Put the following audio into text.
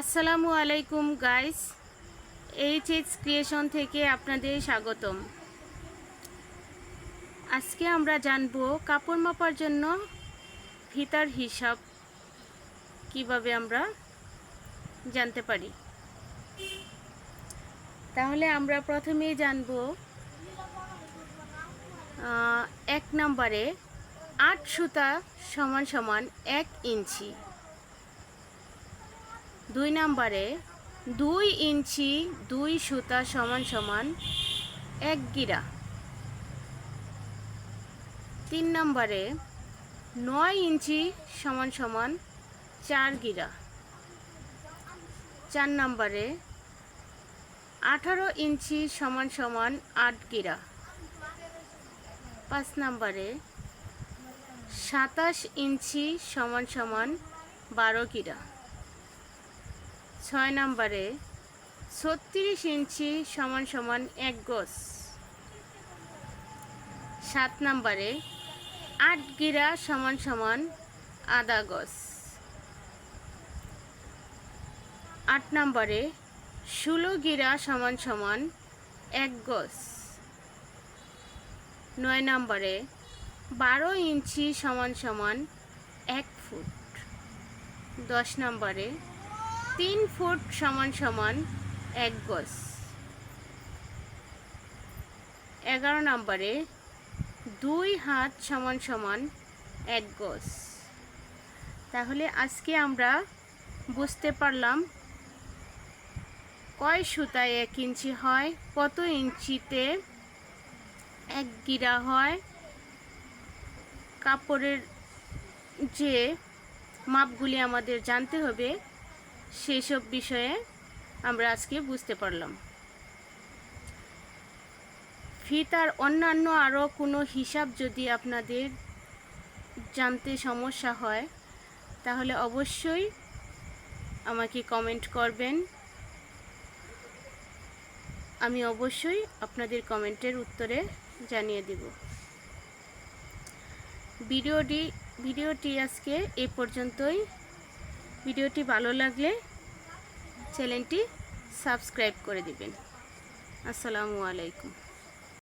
আসসালামু আলাইকুম guys H H creation থেকে আপনাদের স্বাগতম। আজকে আমরা জানব কাপড় মাপার জন্য ফিতার হিসাব কীভাবে আমরা জানতে পারি। তাহলে আমরা প্রথমেই জানব এক নম্বরে আট সুতা সমান সমান এক ইঞ্চি। দুই নম্বরে দুই ইঞ্চি দুই সুতা সমান সমান এক গিরা। তিন নম্বরে নয় ইঞ্চি সমান সমান চার গিরা। চার নম্বরে আঠারো ইঞ্চি সমান সমান আট গিরা। পাঁচ নম্বরে সাতাশ ইঞ্চি সমান সমান বারো গিরা। ছয় নম্বরে, ছত্রিশ ইঞ্চি সমান সমান এক গজ। সাত নম্বরে, আট গিরা সমান সমান আধা গজ। আট নম্বরে, ষোলো গিরা সমান সমান এক গজ। নয় নম্বরে, বারো ইঞ্চি সমান সমান এক ফুট। দশ নম্বরে তিন ফুট সমান সমান এক গজ। এগারো নম্বরে দুই হাত সমান সমান এক গজ। তাহলে আজকে আমরা বুঝতে পারলাম কয় সুতায় এক ইঞ্চি হয়, কত ইঞ্চিতে এক গিরা হয়, কাপড়ের যে মাপগুলি আমাদের জানতে হবে সেই সব বিষয়ে আমরা আজকে বুঝতে পারলাম। ফিতার অন্যান্য আরও কোনো হিসাব যদি আপনাদের জানতে সমস্যা হয়, তাহলে অবশ্যই আমাকে কমেন্ট করবেন। আমি অবশ্যই আপনাদের কমেন্টের উত্তরে জানিয়ে দেব। ভিডিওটি ভিডিওটি আজকে এ পর্যন্তই। ভিডিওটি ভালো লাগলে চ্যানেলটি সাবস্ক্রাইব করে দিবেন। আসসালামু আলাইকুম।